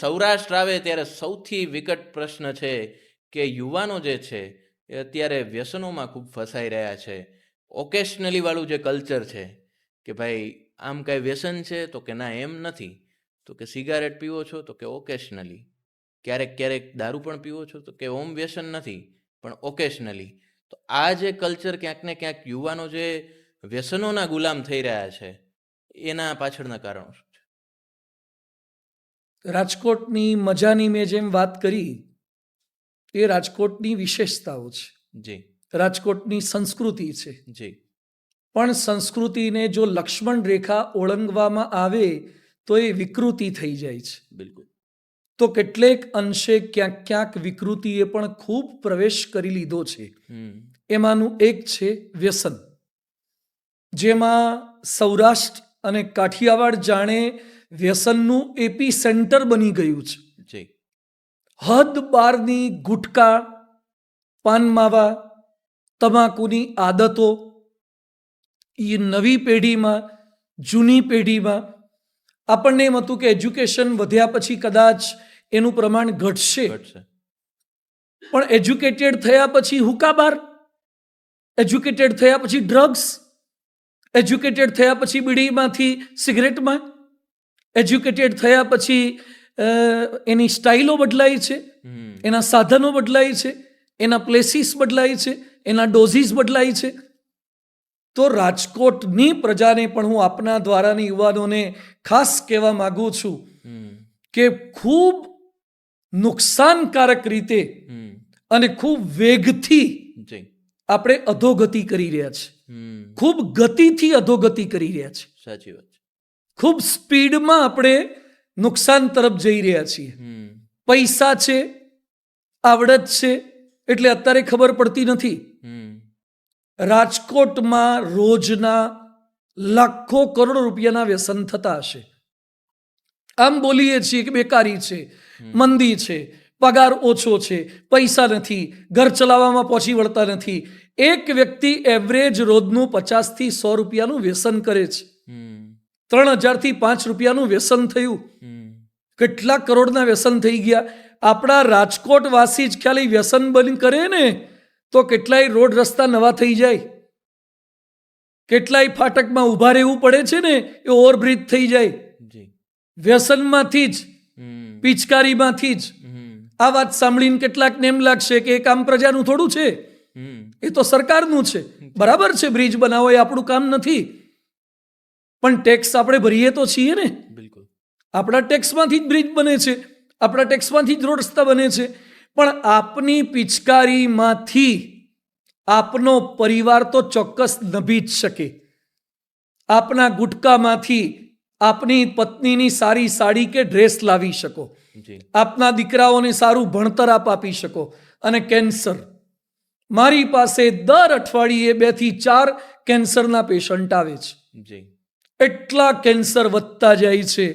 સૌરાષ્ટ્ર આવે ત્યારે સૌથી વિકટ પ્રશ્ન છે કે યુવાનો જે છે એ અત્યારે વ્યસનોમાં ખૂબ ફસાઈ રહ્યા છે. ઓકેશનલી વાળું જે કલ્ચર છે કે ભાઈ આમ કાંઈ વ્યસન છે તો કે ના, એમ નથી. તો કે સિગારેટ પીવો છો તો કે ઓકેશનલી ક્યારેક ક્યારેક દારૂ પણ પીવો છો તો કે ઓમ વ્યસન નથી, પણ ઓકેશનલી તો આ જે કલ્ચર ક્યાંક ને ક્યાંક યુવાનો જે વ્યસનોના ગુલામ થઈ રહ્યા છે, એના પાછળના કારણો રાજકોટની મજાની મેં જેમ વાત કરી એ રાજકોટની વિશેષતાઓ છે. જી. રાજકોટની સંસ્કૃતિ છે. જી. પણ સંસ્કૃતિને જો લક્ષ્મણ રેખા ઓળંગવામાં આવે તો એ વિકૃતિ થઈ જાય છે. બિલકુલ. તો કેટલેક અંશે ક્યાંક ક્યાંક વિકૃતિએ પણ ખૂબ પ્રવેશ કરી લીધો છે. એમાંનું એક છે વ્યસન. જેમાં સૌરાષ્ટ્ર અને કાઠિયાવાડ જાણે વ્યસનનું એપી સેન્ટર બની ગયું છે. જી. હદ બારની ગુટકા પાન માવા તમાકુની આદતો એ નવી પેઢીમાં જૂની પેઢીમાં આપણને એમ હતું કે એજ્યુકેશન વધ્યા પછી કદાચ એનું પ્રમાણ ઘટશે. પણ એજ્યુકેટેડ થયા પછી હુકાબાર એજ્યુકેટેડ થયા પછી ડ્રગ્સ એજ્યુકેટેડ થયા પછી બીડીમાંથી સિગરેટમાં એજ્યુકેટેડ થયા પછી એની સ્ટાઇલો બદલાય છે એના સાધનો બદલાય છે એના પ્લેસીસ બદલાય છે એના ડોઝીસ બદલાય છે. તો રાજકોટની પ્રજાને પણ હું આપના દ્વારાની યુવાનોને ખાસ કહેવા માગું છું કે ખૂબ નુકસાનકારક રીતે અને ખૂબ વેગથી આપણે અધોગતિ કરી રહ્યા છે ખૂબ ગતિથી અધોગતિ કરી રહ્યા છે સાચી વાત ખૂબ સ્પીડમાં આપણે નુકસાન તરફ જઈ રહ્યા છીએ. પૈસા છે આવડત છે એટલે અત્યારે ખબર પડતી નથી. રાજકોટમાં રોજના લાખો કરોડ રૂપિયાના વ્યસન થતા હશે. આમ બોલીએ છીએ કે બેકારી છે મંદી છે પગાર ઓછો છે પૈસા નથી ઘર ચલાવવામાં પહોંચી વળતા નથી. એક વ્યક્તિ એવરેજ રોજનું પચાસથી સો રૂપિયાનું વ્યસન કરે છે. ત્રણ હજારથી પાંચ રૂપિયાનું વ્યસન થયું. કેટલા કરોડના વ્યસન થઈ ગયા. આપણા રાજકોટ વાસી જ ખાલી વ્યસન બની કરે ને તો કેટલાય રોડ રસ્તા નવા થઈ જાય. કેટલાય ફાટકમાં ઊભા રહેવું પડે છે ને એ ઓવરબ્રિજ થઈ જાય. વ્યસનમાંથી જ પિચકારીમાંથી જ. આ વાત સાંભળીને કેટલાકને એમ લાગશે કે એ કામ પ્રજાનું થોડું છે. એ તો સરકારનું છે. બરાબર છે બ્રિજ બનાવો એ આપણું કામ નથી. પણ ટેક્સ આપણે ભરીએ તો છીએ ને. બિલકુલ. આપણા ટેક્સમાંથી જ બ્રિજ બને છે. આપણા ટેક્સમાંથી જ રોડ રસ્તા બને છે. પણ આપની પિચકારીમાંથી આપનો પરિવાર તો ચોક્કસ નભી જ શકે. આપના ગુટકામાંથી આપની પત્નીની સારી સાડી કે ડ્રેસ લાવી શકો. આપના દીકરાઓને સારું ભણતર આપ આપી શકો. અને કેન્સર મારી પાસે દર અઠવાડિયે બેથી ચાર કેન્સરના પેશન્ટ આવે છે. જી. એટલા કેન્સર વધતા જાય છે,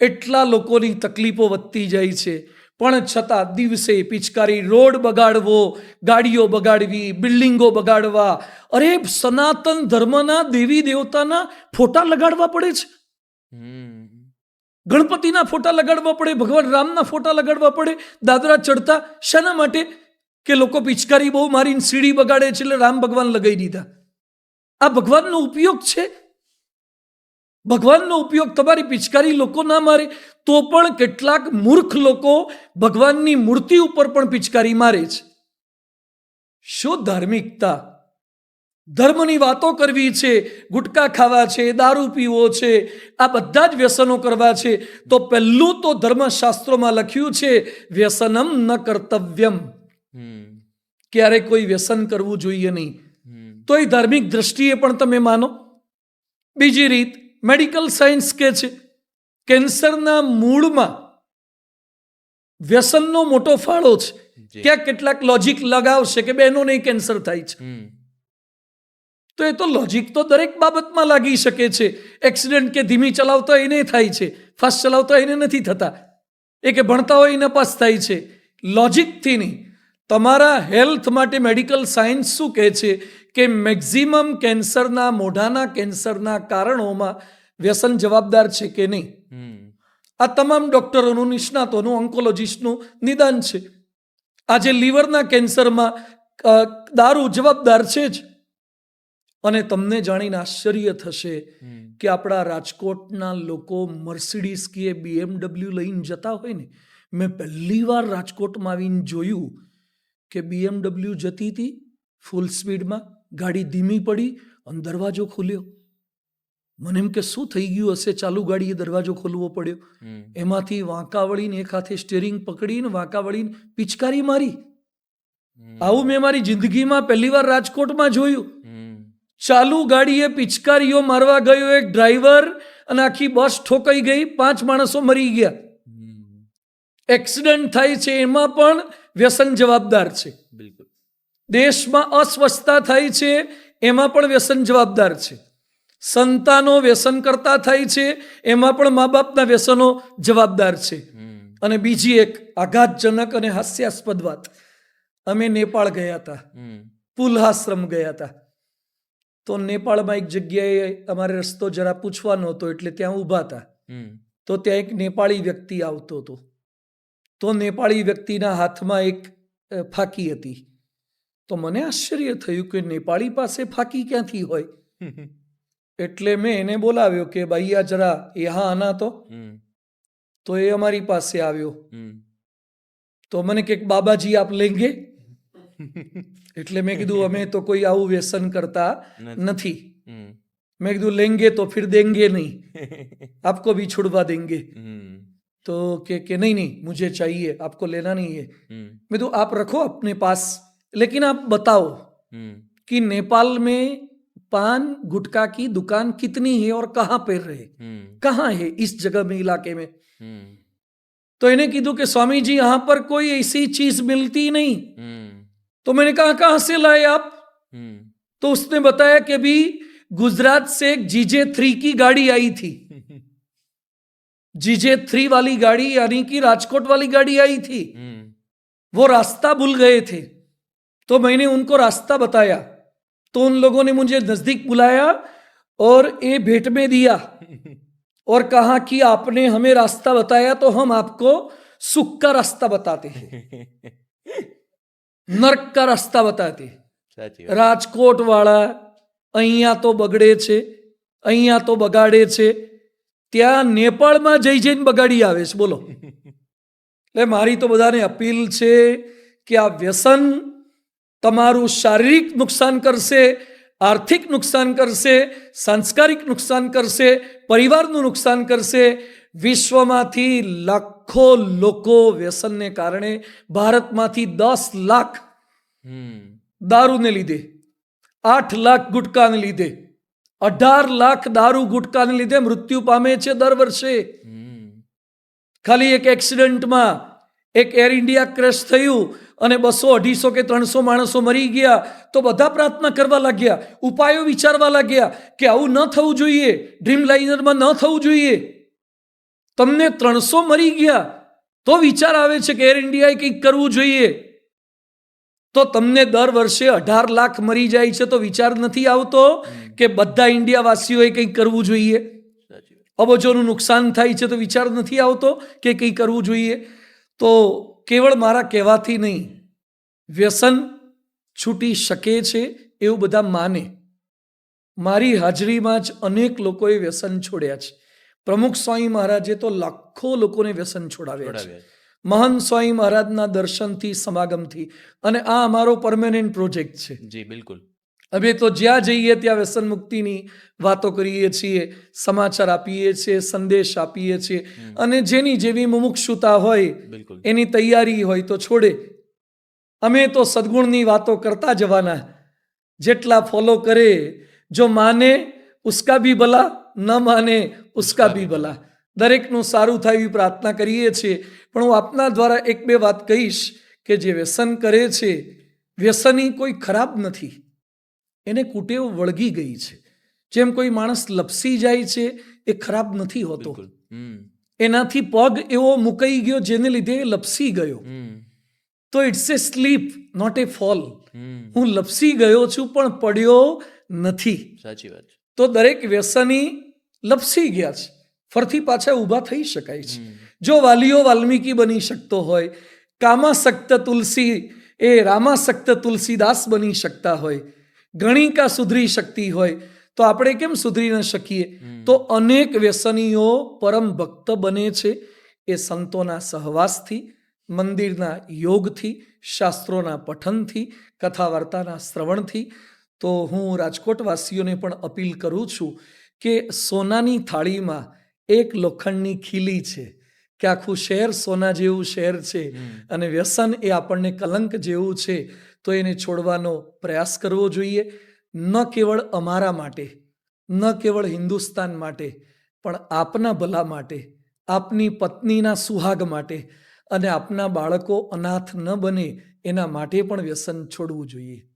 એટલા લોકોની તકલીફો વધતી જાય છે. પણ છતાં દિવસે પિચકારી રોડ બગાડવો, ગાડીઓ બગાડવી, બિલ્ડિંગો બગાડવા, અરે સનાતન ધર્મના દેવી દેવતાના ફોટા લગાડવા પડે છે. ગણપતિના ફોટા લગાડવા પડે, ભગવાન રામના ફોટા લગાડવા પડે, દાદરા ચડતા શેના માટે? કે લોકો પિચકારી બહુ મારીને સીડી બગાડે છે એટલે રામ ભગવાન લગાવી દીધા. આ ભગવાનનો ઉપયોગ છે? ભગવાનનો ઉપયોગ તમારી પિચકારી લોકો ના મારે તો પણ કેટલાક મૂર્ખ લોકો ભગવાનની મૂર્તિ ઉપર પણ પિચકારી મારે છે. શું ધાર્મિકતા? ધર્મની વાતો કરવી છે ગુટકા ખાવા છે દારૂ પીવો છે આ બધા જ વ્યસનો કરવા છે તો પહેલું તો ધર્મશાસ્ત્રોમાં લખ્યું છે વ્યસનમ ન કર્તવ્યમ. ક્યારે કોઈ વ્યસન કરવું જોઈએ નહીં. તો એ ધાર્મિક દ્રષ્ટિએ પણ તમે માનો. બીજી રીત મેડિકલ સાયન્સ કે છે કેન્સરના મૂળમાં વ્યસનનો મોટો ફાળો છે. ક્યાં કેટલાક લોજિક લગાવશે કે બહેનોને કેન્સર થાય છે. તો એ તો લોજિક તો દરેક બાબતમાં લાગી શકે છે. એક્સિડન્ટ કે ધીમી ચલાવતા એને થાય છે ફાસ્ટ ચલાવતા એને નથી થતા. એ કે ભણતા હોય એને પાસ થાય છે. લોજિકથી નહીં. તમારા હેલ્થ માટે મેડિકલ સાયન્સ શું કહે છે? કે મેક્ઝિમમ કેન્સરના મોઢાના કેન્સરના કારણોમાં વ્યસન જવાબદાર છે કે નહીં? આ તમામ ડોક્ટરોનું નિષ્ણાતોનું ઓન્કોલોજીસ્ટનું નિદાન છે. આજે લીવરના કેન્સરમાં દારૂ જવાબદાર છે જ. અને તમને જાણીને આશ્ચર્ય થશે કે આપણા રાજકોટના લોકો મર્સિડીઝ કે બીએમડબલ્યુ લઈને જતા હોય ને. મેં પહેલી વાર રાજકોટમાં આવીને જોયું કે બીએમડબલ્યુ જતી હતી ફૂલ સ્પીડમાં. ગાડી ધીમી પડી અને દરવાજો ખોલ્યો. મને એમ કે શું થઈ ગયું હશે? ચાલુ ગાડીએ દરવાજો ખોલવો પડ્યો. એમાંથી વાંકા વળીને એક હાથે સ્ટેરિંગ પકડીને વાંકા વળીને પિચકારી મારી. આવું મેં મારી જિંદગીમાં પહેલી વાર રાજકોટમાં જોયું. ચાલુ ગાડીએ પિચકારીઓ મારવા ગયો એક ડ્રાઈવર અને આખી બસ ઠોકાઈ ગઈ. પાંચ માણસો મરી ગયા. એક્સિડન્ટ થાય છે એમાં પણ વ્યસન જવાબદાર છે. બિલકુલ. દેશમાં અસ્વસ્થતા થાય છે એમાં પણ વ્યસન જવાબદાર છે. સંતાનો વ્યસન કરતા થાય છે એમાં પણ મા બાપના વ્યસનો જવાબદાર છે. અને બીજી એક આઘાતજનક અને હાસ્યાસ્પદ વાત. અમે નેપાળ ગયા હતા. પુલ પુલહાશ્રમ ગયા હતા. તો નેપાળમાં એક જગ્યાએ અમારે રસ્તો જરા પૂછવાનો હતો એટલે ત્યાં ઊભા હતા. તો ત્યાં એક નેપાળી વ્યક્તિ આવતો હતો. તો નેપાળી વ્યક્તિના હાથમાં એક ફાકી હતી. તો મને આશ્ચર્ય થયું કે નેપાળી પાસે ફાકી ક્યાંથી હોય એટલે મેં એને બોલાવ્યો કે ભાઈ આ જરા યહાં આના તો હમ. તો એ અમારી પાસે આવ્યો હમ. તો મને કે બાબાજી આપ લેંગે એટલે મેં કીધું અમે તો કોઈ આવું વ્યસન કરતા નથી. નથી હમ. મેં કીધું લેંગે તો फिर देंगे नहीं आपको भी छुड़वा देंगे હમ. तो कि कि नहीं नहीं मुझे चाहिए आपको लेना नहीं है હમ. मैं तो आप रखो अपने पास लेकिन आप बताओ हम्म। कि नेपाल में पान गुटखा की दुकान कितनी है और कहाँ पे रहे हम्म। कहा है इस जगह में इलाके में? हम्म। तो इन्हें कीधु के स्वामी जी यहाँ पर कोई ऐसी चीज़ मिलती नहीं। तो मैंने कहा कहाँ से लाए आप? तो उसने बताया कि भी गुजरात से एक जीजे थ्री की गाड़ी आई थी। जीजे थ्री वाली गाड़ी यानी कि राजकोट वाली गाड़ी आई थी। वो रास्ता भूल गए थे। तो मैंने उनको रास्ता बताया तो उन लोगों ने मुझे नजदीक बुलाया और ये भेंट में दिया और कहा कि आपने हमें रास्ता बताया तो हम आपको सुख का रास्ता बताते हैं नर्क का रास्ता बताते हैं સાચી વાત રાજકોટ વાળા અહીંયા તો બગડે છે અહીંયા તો બગાડે છે ત્યાં નેપાળમાં જઈ જઈને બગાડી આવે છે બોલો એટલે મારી તો બધાને અપીલ છે કે આ વ્યસન તમારું શારીરિક નુકસાન કરશે આર્થિક નુકસાન કરશે સાંસ્કારિક નુકસાન કરશે પરિવારનું નુકસાન કરશે. વિશ્વમાંથી લાખો લોકો વ્યસનને કારણે ભારતમાંથી દસ લાખ દારૂને લીધે આઠ લાખ ગુટકાને લીધે અઢાર લાખ દારૂ ગુટકાને લીધે મૃત્યુ પામે છે દર વર્ષે. ખાલી એક એક્સિડન્ટમાં એક એર ઇન્ડિયા ક્રેશ થયું અને બસો અઢીસો કે ત્રણસો માણસો મરી ગયા તો બધા પ્રાર્થના કરવા લાગ્યા, ઉપાયો વિચારવા લાગ્યા કે આવું ન થવું જોઈએ ડ્રીમ લાઇનરમાં ન થવું જોઈએ. તમને ત્રણસો મરી ગયા તો વિચાર આવે છે કે એર ઇન્ડિયાએ કંઈક કરવું જોઈએ. તો તમને દર વર્ષે અઢાર લાખ મરી જાય છે તો વિચાર નથી આવતો કે બધા ઇન્ડિયાવાસીઓએ કંઈક કરવું જોઈએ? અબજોનું નુકસાન થાય છે તો વિચાર નથી આવતો કે કંઈ કરવું જોઈએ? તો કેવળ મારા કહેવાથી નહીં વ્યસન છૂટી શકે છે એવું બધા માને. મારી હાજરીમાં જ અનેક લોકોએ વ્યસન છોડ્યા છે. પ્રમુખ સ્વામી મહારાજે તો લાખો લોકોને વ્યસન છોડાવ્યા છે. મહંત મહાન સ્વામી મહારાજના દર્શનથી સમાગમથી અને આ અમારો પરમેનન્ટ પ્રોજેક્ટ છે. જી બિલકુલ. હવે તો જ્યાં જઈએ ત્યાં વ્યસન મુક્તિની વાતો કરીએ છીએ સમાચાર આપીએ છીએ સંદેશ આપીએ છીએ. અને જેની જેવી મુમુક્ષુતા હોય એની તૈયારી હોય તો છોડે. અમે તો સદગુણની વાતો કરતા જવાના. જેટલા ફોલો કરે જો માને ઉસકા ભી ભલા ન માને ઉસકા ભી ભલા. દરેકનું સારું થાય એવી પ્રાર્થના કરીએ છીએ. પણ હું આપના દ્વારા એક બે વાત કહીશ કે જે વ્યસન કરે છે વ્યસની કોઈ ખરાબ નથી. એને કુટેવ વળગી ગઈ છે. જેમ કોઈ માણસ લપસી જાય છે એ ખરાબ નથી હોતો. એનાથી પગ એવો મુકાઈ ગયો જેને લીધે એ લપસી ગયો. તો it's a slip not a fall. હું લપસી ગયો છું પણ પડ્યો નથી. સાચી વાત તો દરેક વ્યસની લપસી ગયા છે. ફરથી પાછા ઊભા થઈ શકાય છે. જો વાલીઓ વાલ્મીકી બની શકતો હોય કામાસક્ત તુલસી એ રામાસક્ત તુલસીદાસ બની શકતા હોય ગણિકા સુધરી શકતી હોય તો આપણે કેમ સુધરી ન શકીએ? તો અનેક વ્યસનીઓ પરમ ભક્ત બને છે એ સંતોના સહવાસથી મંદિરના યોગથી શાસ્ત્રોના પઠનથી કથા વાર્તાના શ્રવણથી. તો હું રાજકોટવાસીઓને પણ અપીલ કરું છું કે સોનાની થાળીમાં એક લોખંડની ખીલી છે કે આખું શહેર સોના જેવું શહેર છે અને વ્યસન એ આપણને કલંક જેવું છે. તો એને છોડવાનો પ્રયાસ કરવો જોઈએ, ન કેવળ અમારા માટે, ન કેવળ હિન્દુસ્તાન માટે, પણ આપના ભલા માટે, આપની પત્નીના સુહાગ માટે અને આપના બાળકો અનાથ ન બને એના માટે પણ વ્યસન છોડવું જોઈએ.